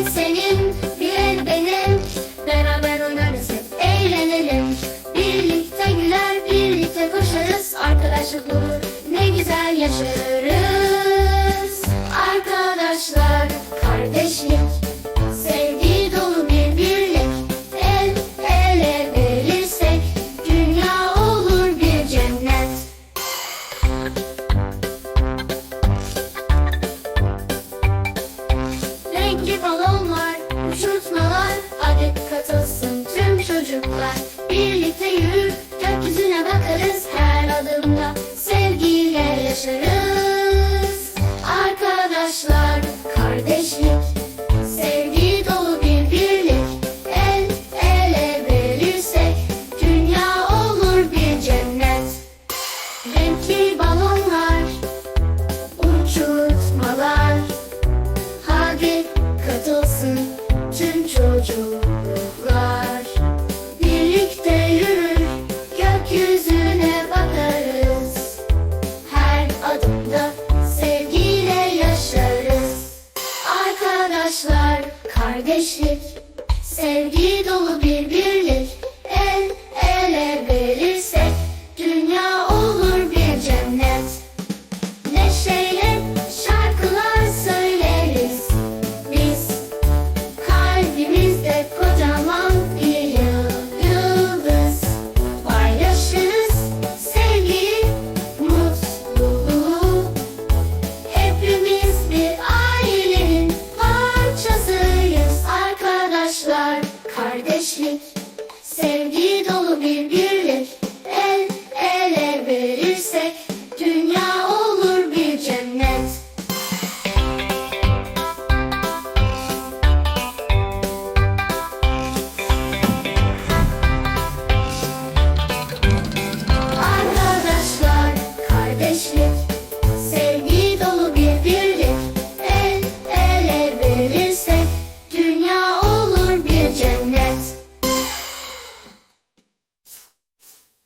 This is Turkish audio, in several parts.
el senin, bir el benim. Beraber oynarız hep eğlenelim. Birlikte güler, birlikte koşarız. Arkadaşlık olur, ne güzel yaşarız. Arkadaşlar, kardeşlik Sevgi dolu bir birlik. El ele verirsek Dünya olur bir cennet. Renkli falan uçurtmalar Hadi katılsın tüm çocuklar. Birlikte yürür, gökyüzüne bakarız Her adımda. Sevgiyle yaşarız gökyüzüne bakarız. Her adımda sevgiyle yaşarız. Arkadaşlar kardeşlik Sevgi dolu bir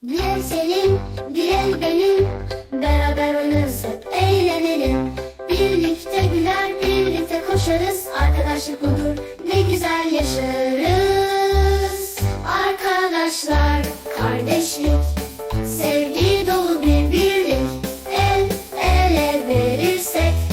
Bir senin, bir benim, beraber oynarız hep eğlenelim. Birlikte güler, birlikte koşarız, arkadaşlık budur, ne güzel yaşarız. Arkadaşlar, kardeşlik, sevgi dolu bir birlik, el ele verirsek